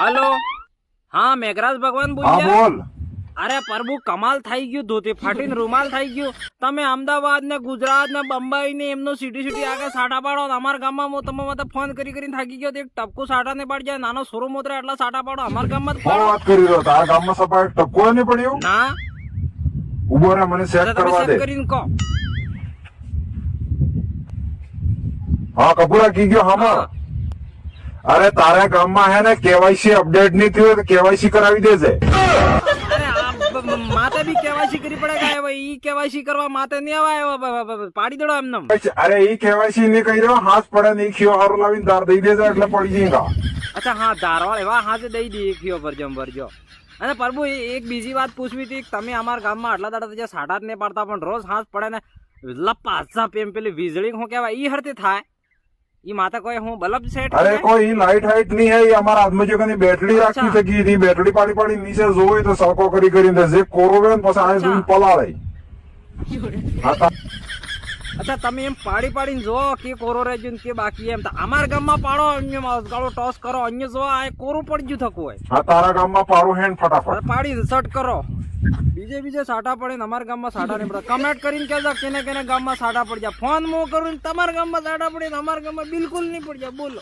Hello? હા મેઘરાજ ભગવાન બોલ. અરે પ્રભુ કમાલ થઈ ગયું ધોતી ફાટીને રૂમાલ થઈ ગયું. તમે અમદાવાદ ને ગુજરાત ને બંબાઈ ને એમનો સિટી સિટી આગળ સાટા પાડો અમારા ગામમાં હું તમે મને ફોન કરી કરીને થાકી ગયો એક ટપકું સાટા ને પાડી જાય. નાનો સોરો મોતરા એટલા સાટા પાડો અમારા ગામમાં વાત કરી રહ્યો. તારા ગામમાં સપાટ ટપકો નહીં પડ્યો? ના. ઊભો રે મને સેટ કરવા દે. કરીને કહો. હા કપૂરા કી ગયો હામાં અરે તારા ગામમાં હે ને કેવાયસી અપડેટ નહીં થયું તો કેવાયસી કરાવી દેજે. માતે બી કેવાયસી કરી પડે કે ભાઈ ઈ કેવાયસી કરવા માતે નહીં આવે પાડી દેડો એમને અરે ઈ કેવાયસી નહીં કહી રહ્યો હાથ પડે ને ઈ ખીઓ હારો લાવીને ધાર દઈ દેજે એટલે પડી જઈગા અચ્છા હા ધારવાળ એવા હાથે દઈ દઈએ ખીઓ ભરજો ભરજો. અને પ્રભુ એ- એક બીજી વાત પૂછવી હતી તમે અમારા ગામમાં આટલા દાડા ત્યાં સાડા જ નહીં પાડતા પણ રોજ હાથ પડે ને લપાસા પેમ પેલી વીજળી શું કહેવાય ઈ હરતી થાય. ઈ માથે કોઈ હું બલ્બ સેટ અરે કોઈ ઈ લાઈટ હાઈટ નહીં હે ઈ અમારા હાથમાં જો કની બેટરી રાખી અચ્છા. શકી હતી બેટરી પાડી પાડી નીચે જોઈ તો સરકો કરી કરીને જે કોરો ને પછી આ જોઈને પલાળે. અચ્છા તમે એમ પાડી પાડીને જો કે કોરો રહેજો ને કે બાકી એમ. અમારા ગામમાં પાડો અન્ય ગાળો ટોસ કરો. અન્ય જો આ કોરું પડી ગયું થકું હોય. હા તારા ગામમાં પાડો હેન્ડ ફટાફટ. પાડી સટ કરો. બીજે બીજે સાટા પડે ને અમારા ગામમાં સાટા નહીં પડે કમેન્ટ કરીને કહેતા કેને કેને ગામમાં સાટા પડી જાય ફોન મો કરું તમારા ગામમાં સાટા પડે ને અમારા ગામમાં બિલકુલ નહીં પડી જાય બોલો.